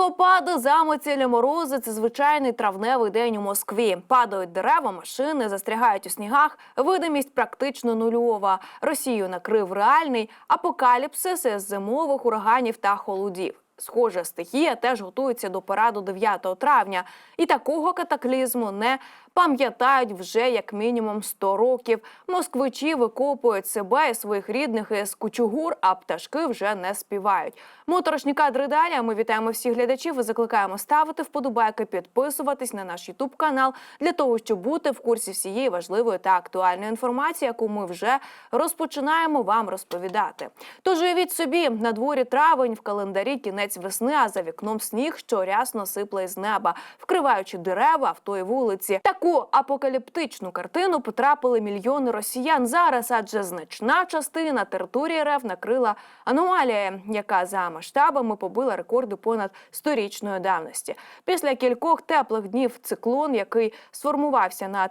Снігопади, замоцілі, морози це звичайний травневий день у Москві. Падають дерева, машини, застрягають у снігах. Видимість практично нульова. Росію накрив реальний апокаліпсис із зимових ураганів та холодів. Схоже, стихія теж готується до параду 9 травня, і такого катаклізму не пам'ятають вже як мінімум 100 років. Москвичі викопують себе і своїх рідних із кучугур, а пташки вже не співають. Моторошні кадри далі. Ми вітаємо всіх глядачів і закликаємо ставити вподобайки, підписуватись на наш Ютуб канал для того, щоб бути в курсі всієї важливої та актуальної інформації, яку ми вже розпочинаємо вам розповідати. Тож уявіть собі, на дворі травень в календарі кінець весни, а за вікном сніг, що рясно сипле з неба, вкриваючи дерева, авто і вулиці. Таку апокаліптичну картину потрапили мільйони росіян зараз, адже значна частина території РФ накрила аномалія, яка за масштабами побила рекорди понад сторічної давності. Після кількох теплих днів циклон, який сформувався над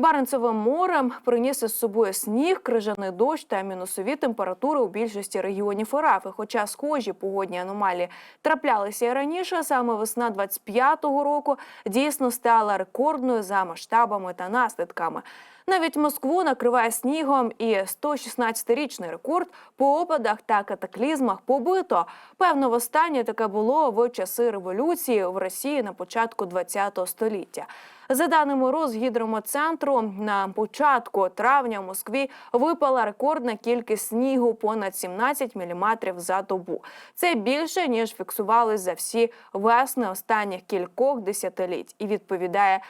Баренцевим морем приніс із собою сніг, крижаний дощ та мінусові температури у більшості регіонів. І Хоча схожі погодні аномалії траплялися і раніше, саме весна 25-го року дійсно стала рекордною за масштабами та наслідками. Навіть Москву накриває снігом, і 116-річний рекорд по опадах та катаклізмах побито. Певно, востаннє таке було в часи революції в Росії на початку ХХ століття. За даними Росгідрометцентру, на початку травня в Москві випала рекордна кількість снігу понад 17 міліметрів за добу. Це більше ніж фіксували за всі весни останніх кількох десятиліть і відповідає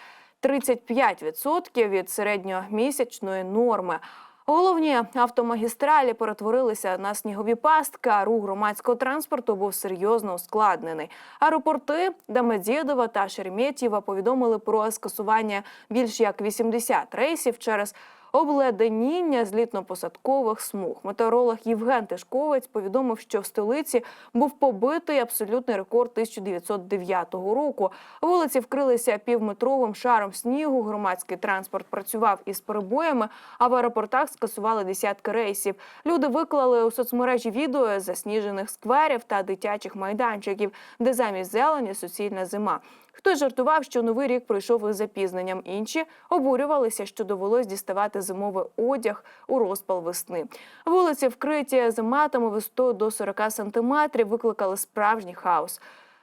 35% від середньомісячної норми. Головні автомагістралі перетворилися на снігові пастки, а рух громадського транспорту був серйозно ускладнений. Аеропорти Дамедєдова та Шереметьєва повідомили про скасування більш як 80 рейсів через обледеніння злітно-посадкових смуг. Метеоролог Євген Тишковець повідомив, що в столиці був побитий абсолютний рекорд 1909 року. Вулиці вкрилися півметровим шаром снігу. Громадський транспорт працював із перебоями, а в аеропортах скасували десятки рейсів. Люди виклали у соцмережі відео засніжених скверів та дитячих майданчиків, де замість зелені суцільна зима. Хтось жартував, що новий рік пройшов із запізненням. Інші обурювалися, що довелось діставати зимовий одяг у розпал весни. Вулиці вкриті зиматами висотою до 40 сантиметрів, викликали справжній хаос.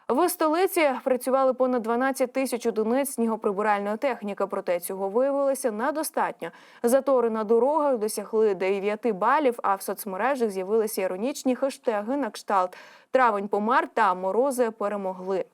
В столиці працювали понад 12 тисяч одиниць снігоприбиральної техніки, проте цього виявилося недостатньо. Затори на дорогах досягли 9 балів, а в соцмережах з'явилися іронічні хештеги на кшталт «Травень помер» та «Морози перемогли».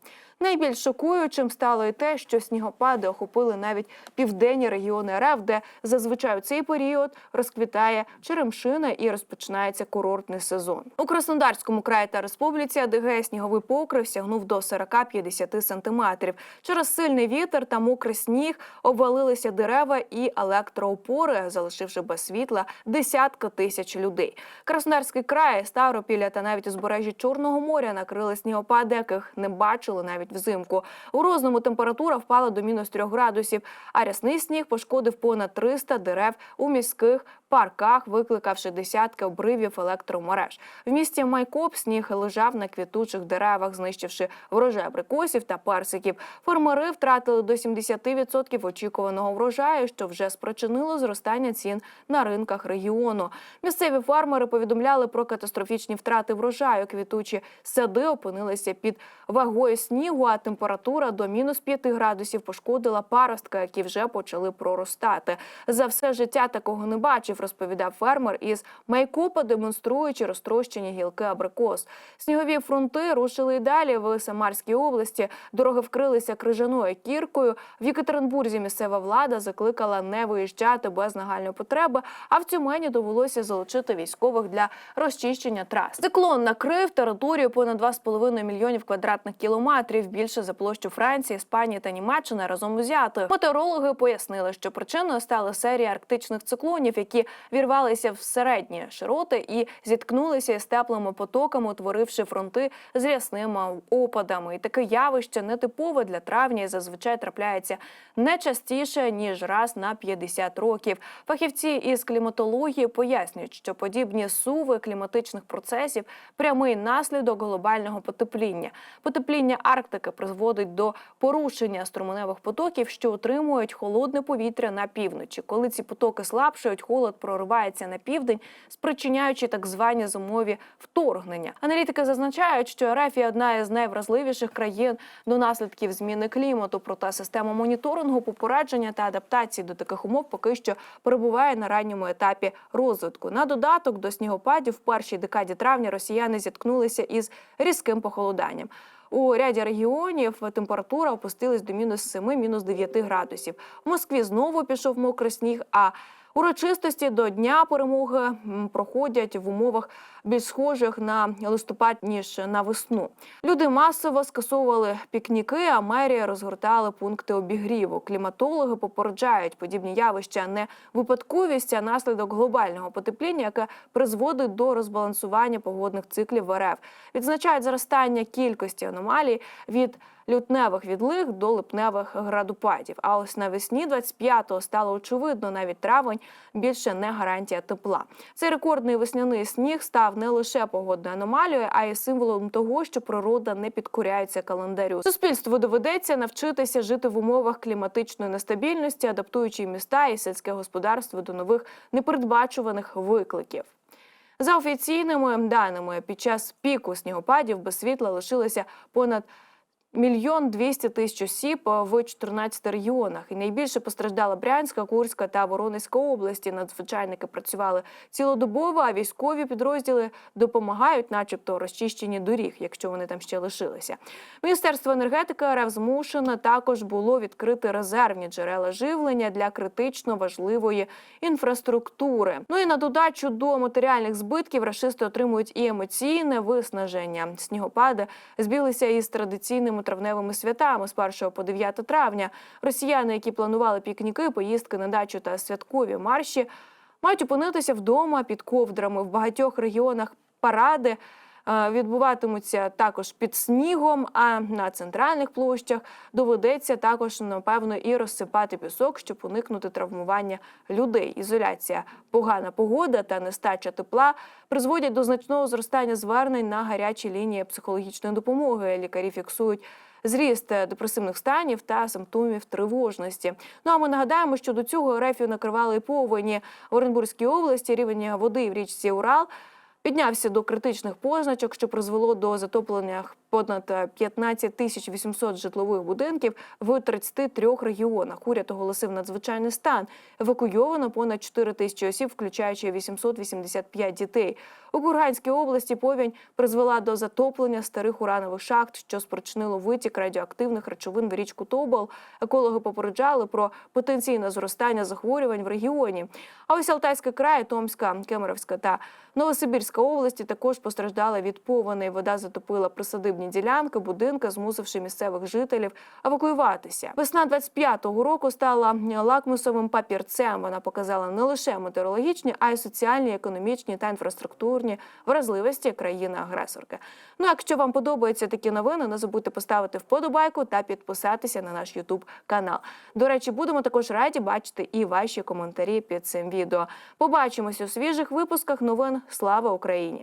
Найбільш шокуючим стало і те, що снігопади охопили навіть південні регіони РФ, де зазвичай у цей період розквітає черемшина і розпочинається курортний сезон. У Краснодарському краї та республіці АДГ сніговий покрив сягнув до 40-50 сантиметрів. Через сильний вітер та мокрий сніг обвалилися дерева і електроопори, залишивши без світла десятки тисяч людей. Краснодарський край, Ставропілля та навіть узбережжя Чорного моря накрили снігопади, яких не бачили навіть взимку. У Розному температура впала до мінус 3 градусів, а рясний сніг пошкодив понад 300 дерев у міських парках, викликавши десятки обривів електромереж. В місті Майкоп сніг лежав на квітучих деревах, знищивши врожай абрикосів та персиків. Фермери втратили до 70% очікуваного врожаю, що вже спричинило зростання цін на ринках регіону. Місцеві фермери повідомляли про катастрофічні втрати врожаю. Квітучі сади опинилися під вагою снігу, а температура до мінус 5 градусів пошкодила паростки, які вже почали проростати. За все життя такого не бачив, розповідав фермер із Майкопа, демонструючи розтрощені гілки абрикос. Снігові фронти рушили й далі в Самарській області. Дороги вкрилися крижаною кіркою. В Єкатеринбурзі місцева влада закликала не виїжджати без нагальної потреби. А в Тюмені довелося залучити військових для розчищення трас. Циклон накрив територію понад 2,5 мільйонів квадратних кілометрів більше за площу Франції, Іспанії та Німеччини разом узятих. Метеорологи пояснили, що причиною стала серія арктичних циклонів, які вірвалися в середні широти і зіткнулися із теплими потоками, утворивши фронти з рясними опадами. І таке явище нетипове для травня і зазвичай трапляється не частіше ніж раз на 50 років. Фахівці із кліматології пояснюють, що подібні суви кліматичних процесів прямий наслідок внаслідок глобального потепління. Потепління Арктики призводить до порушення струменевих потоків, що утримують холодне повітря на півночі. Коли ці потоки слабшають, холод проривається на південь, спричиняючи так звані зимові вторгнення. Аналітики зазначають, що РФ є одна із найвразливіших країн до наслідків зміни клімату. Проте система моніторингу, попередження та адаптації до таких умов поки що перебуває на ранньому етапі розвитку. На додаток до снігопадів в першій декаді травня росіяни зіткнулися із різким похолоданням. У ряді регіонів температура опустилась до мінус 7, мінус 9 градусів. В Москві знову пішов мокрий сніг. А урочистості до Дня перемоги проходять в умовах більш схожих на листопад ніж на весну. Люди масово скасовували пікніки, а мерія розгортали пункти обігріву. Кліматологи попереджають подібні явища не випадковість, а наслідок глобального потепління, яке призводить до розбалансування погодних циклів в РФ. Відзначають зростання кількості аномалій від лютневих відлиг до липневих градупадів. А ось навесні 25-го стало очевидно, навіть травень більше не гарантія тепла. Цей рекордний весняний сніг став не лише погодною аномалією, а й символом того, що природа не підкоряється календарю. Суспільству доведеться навчитися жити в умовах кліматичної нестабільності, адаптуючи міста і сільське господарство до нових непередбачуваних викликів. За офіційними даними, під час піку снігопадів без світла лишилося понад мільйон двісті тисяч осіб в 14 регіонах. І найбільше постраждала Брянська, Курська та Воронезька області. Надзвичайники працювали цілодобово, а військові підрозділи допомагають, начебто, розчищенні доріг, якщо вони там ще лишилися. Міністерство енергетики РФ змушено також було відкрити резервні джерела живлення для критично важливої інфраструктури. Ну і на додачу до матеріальних збитків рашисти отримують і емоційне виснаження. Снігопади збілися із традиційними травневими святами з 1 по 9 травня. Росіяни, які планували пікніки, поїздки на дачу та святкові марші, мають опинитися вдома під ковдрами в багатьох регіонах паради. Відбуватимуться також під снігом, а на центральних площах доведеться також напевно і розсипати пісок, щоб уникнути травмування людей. Ізоляція, погана погода та нестача тепла призводять до значного зростання звернень на гарячі лінії психологічної допомоги. Лікарі фіксують зріст депресивних станів та симптомів тривожності. Ну а ми нагадаємо, що до цього рефію накривали повені в Оренбурзькій області. Рівень води в річці Урал піднявся до критичних позначок, що призвело до затоплення понад е, 15 тисяч 800 житлових будинків в 33 регіонах. Уряд оголосив надзвичайний стан. Евакуйовано понад 4 тисячі осіб, включаючи 885 дітей. У Курганській області повінь призвела до затоплення старих уранових шахт, що спричинило витік радіоактивних речовин в річку Тобол. Екологи попереджали про потенційне зростання захворювань в регіоні. А ось Алтайський край, Томська, Кемеровська та Новосибірська області також постраждали від повені. Вода затопила присадибні ділянки, будинки, змусивши місцевих жителів евакуюватися. Весна 25-го року стала лакмусовим папірцем. Вона показала не лише метеорологічні, а й соціальні, економічні та інфраструктурні вразливості країни-агресорки. Ну, якщо вам подобаються такі новини, не забудьте поставити вподобайку та підписатися на наш Ютуб канал. До речі, будемо також раді бачити і ваші коментарі під цим відео. Побачимося у свіжих випусках новин. Слава Україні!